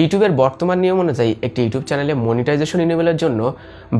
ইউটিউবের বর্তমান নিয়ম অনুযায়ী একটি ইউটিউব চ্যানেলে মনিটাইজেশন ইনেবলের জন্য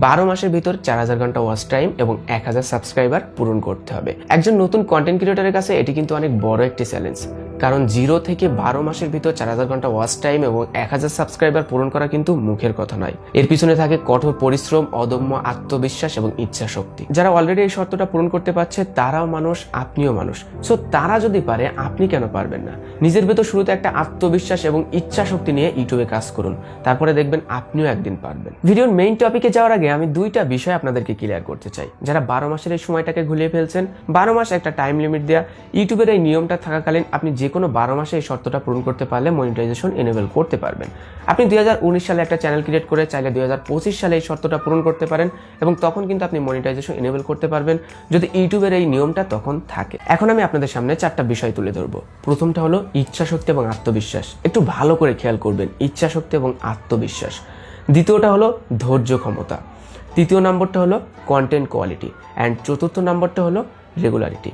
বারো মাসের ভিতর চার হাজার ঘণ্টা ওয়াচ টাইম এবং এক হাজার সাবস্ক্রাইবার পূরণ করতে হবে। একজন নতুন কন্টেন্ট ক্রিয়েটারের কাছে এটি কিন্তু অনেক বড় একটি চ্যালেঞ্জ কারণ জিরো থেকে বারো মাসের ভিতর চার হাজার ঘণ্টা ওয়াচ টাইম এবং এক হাজার সাবস্ক্রাইবার পূরণ করা কিন্তু মুখের কথা নয়। এর পিছনে থাকে কঠোর পরিশ্রম, অদম্য আত্মবিশ্বাস এবং ইচ্ছা শক্তি যারা অলরেডি এই শর্তটা পূরণ করতে পারছে, তারাও মানুষ, আপনিও মানুষ। সো তারা যদি পারে, আপনি কেন পারবেন না? নিজের ভেতর শুরুতে একটা আত্মবিশ্বাস এবং ইচ্ছা শক্তি নিয়ে ইউটিউবে কাজ করুন। তারপরে দেখবেন আপনিও একদিন পারবেন। ভিডিওর মেইন টপিকে যাওয়ার আগে আমি দুইটা বিষয় আপনাদেরকে ক্লিয়ার করতে চাই। যারা বারো মাসের এই সময়টাকে ঘুলিয়ে ফেলছেন, বারো মাস একটা টাইম লিমিট দেওয়া ইউটিউবের এই নিয়মটা থাকাকালীন আপনি যে কোনো বারো মাসে এই শর্তটা পূরণ করতে পারলে মনিটাইজেশন এনেবল করতে পারবেন। আপনি দুই হাজার উনিশ সালে একটা চ্যানেল ক্রিয়েট করে চাইলে দুই হাজার পঁচিশ সালে এই শর্তটা পূরণ করতে পারেন এবং তখন কিন্তু আপনি মনিটাইজেশন এনেবল করতে পারবেন। যদি ইউটিউবের এই নিয়মটা তখন থাকে। এখন আমি আপনাদের সামনে চারটা বিষয় তুলে ধরবো। প্রথমটা হলো ইচ্ছা শক্তি এবং আত্মবিশ্বাস। একটু ভালো করে খেয়াল করবেন ইচ্ছাশক্তি এবং আত্মবিশ্বাস। দ্বিতীয়টা হলো ধৈর্য ক্ষমতা। তৃতীয় নম্বরটা হলো কন্টেন্ট কোয়ালিটি অ্যান্ড চতুর্থ নম্বরটা হলো রেগুলারিটি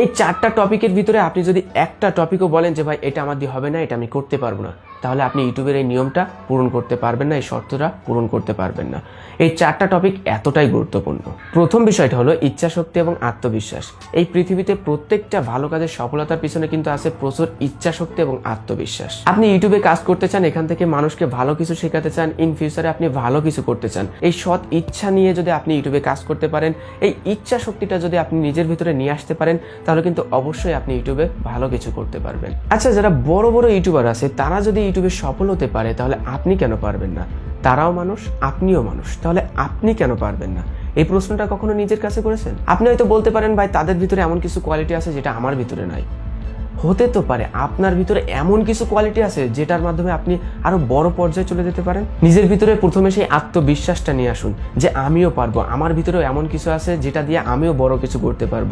এই চারটা টপিকের ভিতরে আপনি যদি একটা টপিকও বলেন যে ভাই এটা আমার দিয়ে হবে না, এটা আমি করতে পারব না। তাহলে আপনি ইউটিউবের এই নিয়মটা পূরণ করতে পারবেন না, এই শর্তটা পূরণ করতে পারবেন না। এই চারটা টপিক এতটাই গুরুত্বপূর্ণ। প্রথম বিষয়টা হলো ইচ্ছা শক্তি এবং আত্মবিশ্বাস। এই পৃথিবীতে প্রত্যেকটা ভালো কাজের সফলতার পিছনে কিন্তু আছে প্রচুর ইচ্ছা শক্তি এবং আত্মবিশ্বাস। আপনি ইউটিউবে কাজ করতে চান, এখান থেকে মানুষকে ভালো কিছু শেখাতে চান ইন ফিউচারে আপনি ভালো কিছু করতে চান। এই সৎ ইচ্ছা নিয়ে যদি আপনি ইউটিউবে কাজ করতে পারেন, এই ইচ্ছা শক্তিটা যদি আপনি নিজের ভিতরে নিয়ে আসতে পারেন, তাহলে কিন্তু অবশ্যই আপনি ইউটিউবে ভালো কিছু করতে পারবেন। আচ্ছা যারা বড় বড় ইউটিউবার আছে, তারা যদি ইউটিউবে সফল হতে পারে, তাহলে আপনি কেন পারবেন না? তারাও মানুষ, আপনিও মানুষ, তাহলে আপনি কেন পারবেন না? এই প্রশ্নটা কখনো নিজের কাছে করেছেন? আপনি হয়তো বলতে পারেন, ভাই, তাদের ভিতরে এমন কিছু কোয়ালিটি আছে যেটা আমার ভিতরে নাই। হতে তো পারে। আপনার ভিতরে এমন কিছু কোয়ালিটি আছে যেটার মাধ্যমে আপনি আরও বড় পর্যায়ে চলে যেতে পারেন। নিজের ভিতরে প্রথমে সেই আত্মবিশ্বাসটা নিয়ে আসুন যে আমিও পারব। আমার ভিতরেও এমন কিছু আছে যেটা দিয়ে আমিও বড় কিছু করতে পারব।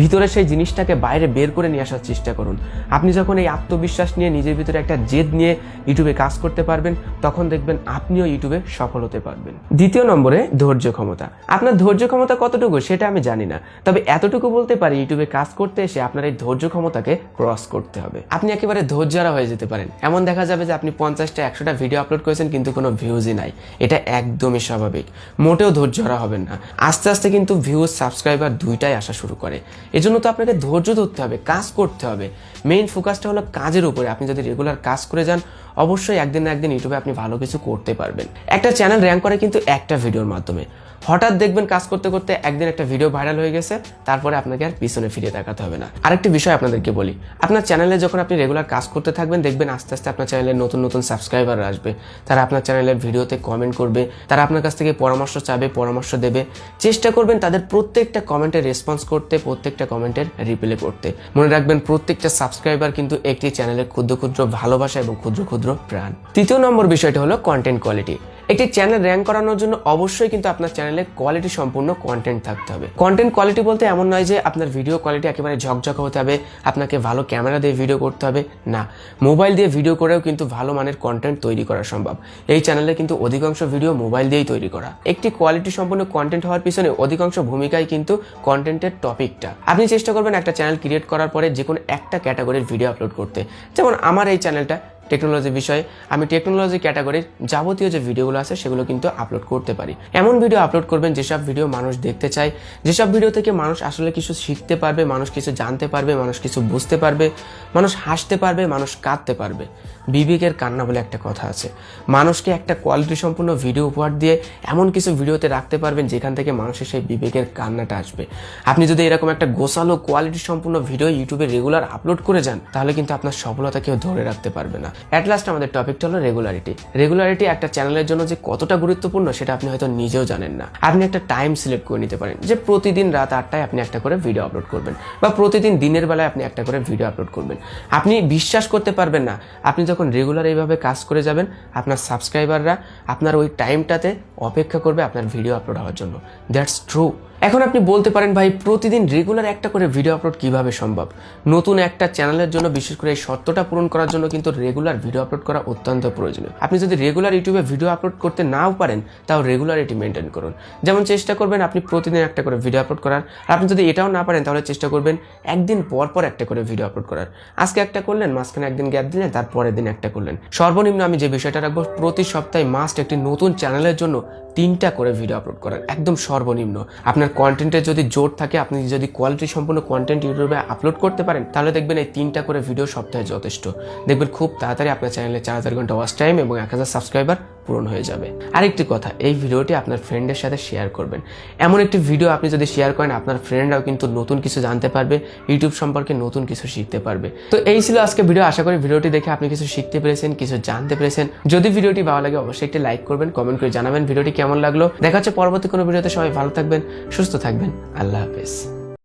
ভিতরে সেই জিনিসটাকে বাইরে বের করে নিয়ে আসার চেষ্টা করুন। আপনি যখন এই আত্মবিশ্বাস নিয়ে নিজের ভিতরে একটা জেদ নিয়ে ইউটিউবে কাজ করতে পারবেন, তখন দেখবেন আপনিও ইউটিউবে সফল হতে পারবেন। দ্বিতীয় নম্বরে ধৈর্য ক্ষমতা। আপনার ধৈর্য ক্ষমতা কতটুকু সেটা আমি জানি না। তবে এতটুকু বলতে পারি, ইউটিউবে কাজ করতে এসে আপনার এই ধৈর্য ক্ষমতাকে ক্রস করতে হবে। আপনি একেবারে ধৈর্যরা হয়ে যেতে পারেন। এমন দেখা যাবে যে আপনি পঞ্চাশটা, একশোটা ভিডিও আপলোড করেছেন, কিন্তু কোনো ভিউজই নাই। এটা একদমই স্বাভাবিক। মোটেও ধৈর্যরা হবেন না। আস্তে আস্তে কিন্তু ভিউজ সাবস্ক্রাইবার দুইটাই আসা শুরু করে। এজন্য তো আপনাকে ধৈর্য ধরতে হবে, কাজ করতে হবে। মেইন ফোকাসটা হলো কাজের উপরে। আপনি যদি রেগুলার কাজ করে যান, অবশ্যই একদিন না একদিন ইউটিউবে আপনি ভালো কিছু করতে পারবেন। একটা চ্যানেল র্যাঙ্ক করে কিন্তু একটা ভিডিওর মাধ্যমে। হঠাৎ দেখবেন কাজ করতে করতে একদিন একটা ভিডিও ভাইরাল হয়ে গেছে, তারপরে আপনাকে আর পিছনে ফিরে তাকাতে হবে না। আরেকটি বিষয় আপনাদেরকে বলি, আপনার চ্যানেলে যখন আপনি রেগুলার কাজ করতে থাকবেন, দেখবেন আস্তে আস্তে আপনার চ্যানেলে নতুন নতুন সাবস্ক্রাইবার আসবে। তারা আপনার চ্যানেলের ভিডিওতে কমেন্ট করবে, তারা আপনার কাছ থেকে পরামর্শ চাবে, পরামর্শ দেবে। চেষ্টা করবেন তাদের প্রত্যেকটা কমেন্টের রেসপন্স করতে, প্রত্যেকটা কমেন্টের রিপ্লে করতে। মনে রাখবেন প্রত্যেকটা সাবস্ক্রাইবার কিন্তু একটি চ্যানেলের ক্ষুদ্র ক্ষুদ্র ভালোবাসা এবং ক্ষুদ্র ক্ষুদ্র প্রাণ। তৃতীয় নম্বর বিষয়টা হলো কন্টেন্ট কোয়ালিটি একটি চ্যানেল র্যাঙ্ক করানোর জন্য অবশ্যই কিন্তু আপনার চ্যানেলে কোয়ালিটি সম্পূর্ণ কন্টেন্ট থাকতে হবে। কন্টেন্ট কোয়ালিটি বলতে এমন নয় যে আপনার ভিডিও কোয়ালিটি একেবারে ঝকঝকে হতে হবে, আপনাকে ভালো ক্যামেরা দিয়ে ভিডিও করতে হবে, না। মোবাইল দিয়ে ভিডিও করেও কিন্তু ভালো মানের কন্টেন্ট তৈরি করা সম্ভব। এই চ্যানেলে কিন্তু অধিকাংশ ভিডিও মোবাইল দিয়েই তৈরি করা। একটি কোয়ালিটি সম্পূর্ণ কন্টেন্ট হওয়ার পিছনে অধিকাংশ ভূমিকায় কিন্তু কন্টেন্টের টপিকটা আপনি চেষ্টা করবেন একটা চ্যানেল ক্রিয়েট করার পরে যে কোনো একটা ক্যাটাগরির ভিডিও আপলোড করতে। যেমন আমার এই চ্যানেলটা টেকনোলজি বিষয়ে, আমি টেকনোলজি ক্যাটাগরির যাবতীয় যে ভিডিওগুলো আছে সেগুলো কিন্তু আপলোড করতে পারি। এমন ভিডিও আপলোড করবেন যেসব ভিডিও মানুষ দেখতে চায়, যেসব ভিডিও থেকে মানুষ আসলে কিছু শিখতে পারবে, মানুষ কিছু জানতে পারবে, মানুষ কিছু বুঝতে পারবে, মানুষ হাসতে পারবে, মানুষ কাঁদতে পারবে। বিবেকের কান্না বলে একটা কথা আছে। মানুষকে একটা কোয়ালিটি সম্পূর্ণ ভিডিও উপহার দিয়ে এমন কিছু ভিডিওতে রাখতে পারবেন যেখান থেকে মানুষের সেই বিবেকের কান্নাটা আসবে। আপনি যদি এরকম একটা গোছালো কোয়ালিটি সম্পূর্ণ ভিডিও ইউটিউবে রেগুলার আপলোড করে যান, তাহলে কিন্তু আপনার সফলতা কেউ ধরে রাখতে পারবে না। অ্যাট লাস্ট আমাদের টপিকটা হলো রেগুলারিটি রেগুলারিটি একটা চ্যানেলের জন্য যে কতটা গুরুত্বপূর্ণ সেটা আপনি হয়তো নিজেও জানেন না। আপনি একটা টাইম সিলেক্ট করে নিতে পারেন যে প্রতিদিন রাত আটটায় আপনি একটা করে ভিডিও আপলোড করবেন বা প্রতিদিন দিনের বেলায় আপনি একটা করে ভিডিও আপলোড করবেন। আপনি বিশ্বাস করতে পারবেন না। আপনি যখন রেগুলার এইভাবে কাজ করে যাবেন, আপনার সাবস্ক্রাইবাররা আপনার ওই টাইমটাতে অপেক্ষা করবে আপনার ভিডিও আপলোড হওয়ার জন্য। দ্যাটস ট্রু এখন আপনি বলতে পারেন, ভাই, প্রতিদিন রেগুলার একটা করে ভিডিও আপলোড কীভাবে সম্ভব? নতুন একটা চ্যানেলের জন্য বিশেষ করে এই শর্তটা পূরণ করার জন্য কিন্তু রেগুলার ভিডিও আপলোড করা অত্যন্ত প্রয়োজনীয়। আপনি যদি রেগুলার ইউটিউবে ভিডিও আপলোড করতে নাও পারেন, তাও রেগুলারিটি মেনটেন করুন। যেমন চেষ্টা করবেন আপনি প্রতিদিন একটা করে ভিডিও আপলোড করার। আর আপনি যদি এটাও না পারেন, তাহলে চেষ্টা করবেন একদিন পর পর একটা করে ভিডিও আপলোড করার। আজকে একটা করলেন, মাঝখানে একদিন গ্যাপ দিলেন তার পরের দিন একটা করলেন। সর্বনিম্ন আমি যে বিষয়টা রাখব, প্রতি সপ্তাহে মাস্ট একটি নতুন চ্যানেলের জন্য তিনটা করে ভিডিও আপলোড করার। একদম সর্বনিম্ন। আপনার কন্টেন্টের যদি জোর থাকে, আপনি যদি কোয়ালিটি সম্পূর্ণ কন্টেন্ট ইউটিউবে আপলোড করতে পারেন, তাহলে দেখবেন এই তিনটা করে ভিডিও সপ্তাহে যথেষ্ট। দেখবেন খুব তাড়াতাড়ি আপনার চ্যানেলে চার হাজার ঘণ্টা ওয়াচ টাইম এবং এক হাজার সাবস্ক্রাইবার পূরণ হয়ে যাবে। আরেকটি কথা, এই ভিডিওটি আপনার ফ্রেন্ডের সাথে শেয়ার করবেন। এমন একটি ভিডিও আপনি যদি শেয়ার করেন, আপনার ফ্রেন্ডরাও কিন্তু নতুন কিছু জানতে পারবে ইউটিউব সম্পর্কে নতুন কিছু শিখতে পারবে। তো এই ছিল আজকে ভিডিও আশা করি ভিডিওটি দেখে আপনি কিছু শিখতে পেরেছেন, কিছু জানতে পেরেছেন। যদি ভিডিওটি ভালো লাগে, অবশ্যই একটি লাইক করবেন কমেন্ট করে জানাবেন ভিডিওটি কেমন লাগল। দেখা হচ্ছে পরবর্তী কোনো ভিডিওতে সবাই ভালো থাকবেন, সুস্থ থাকবেন। আল্লাহ হাফেজ।